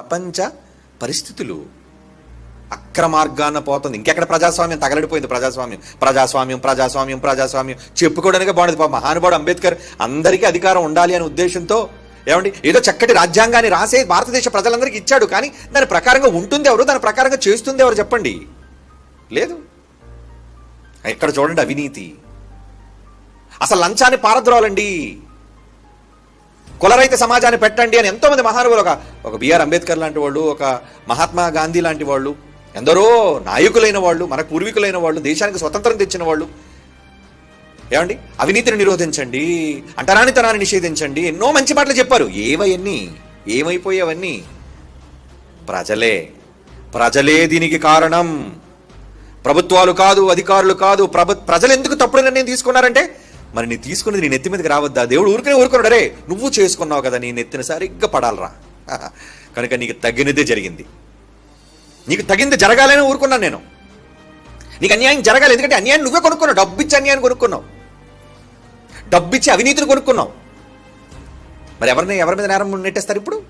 ప్రపంచ పరిస్థితులు అక్రమార్గాన పోతుంది. ఇంకెక్కడ ప్రజాస్వామ్యం? తగలడిపోయింది ప్రజాస్వామ్యం. ప్రజాస్వామ్యం ప్రజాస్వామ్యం ప్రజాస్వామ్యం. చెప్పుకోవడానికి బాగుండదు పాపం. మహానుభావుడు అంబేద్కర్ అందరికీ అధికారం ఉండాలి అనే ఉద్దేశంతో ఏమండి ఏదో చక్కటి రాజ్యాంగాన్ని రాసే భారతదేశ ప్రజలందరికీ ఇచ్చాడు. కానీ దాని ప్రకారంగా ఉంటుంది ఎవరు? దాని ప్రకారంగా చేస్తుంది ఎవరు చెప్పండి? లేదు. ఇక్కడ చూడండి అవినీతి. అసలు లంచాన్ని పారద్రోలండి. కులరైత సమాజాన్ని పెట్టండి అని ఎంతోమంది మహానుభులు ఒక ఒక బిఆర్ అంబేద్కర్ లాంటి వాళ్ళు ఒక మహాత్మా గాంధీ లాంటి వాళ్ళు ఎందరో నాయకులైన వాళ్ళు మన పూర్వీకులైన వాళ్ళు దేశానికి స్వతంత్రం తెచ్చిన వాళ్ళు. ఏమండి? అవినీతిని నిరోధించండి అంటరానితనాన్ని నిషేధించండి ఎన్నో మంచి మాటలు చెప్పారు. ఏవన్నీ ఏమైపోయేవన్నీ? ప్రజలే. ప్రజలే దీనికి కారణం. ప్రభుత్వాలు కాదు అధికారులు కాదు ప్రభు ప్రజలు ఎందుకు తప్పుడు నిర్ణయం తీసుకున్నారంటే మరి నీ తీసుకున్నది నీ నెత్తి మీదకి రావద్దా? దేవుడు ఊరికనే ఊరుకున్నాడు. అరే నువ్వు చేసుకున్నావు కదా నీ నెత్తిన సరిగ్గా పడాలరా. కనుక నీకు తగినదే జరిగింది. నీకు తగింది జరగాలని ఊరుకున్నాను నేను. నీకు అన్యాయం జరగాలి ఎందుకంటే అన్యాయం నువ్వే కొనుక్కున్నావు. డబ్బు ఇచ్చి అన్యాయాన్ని కొనుక్కున్నావు. డబ్బు ఇచ్చి అవినీతిని కొనుక్కున్నావు. మరి ఎవరిని ఎవరి మీద నేరం నెట్టేస్తారు ఇప్పుడు?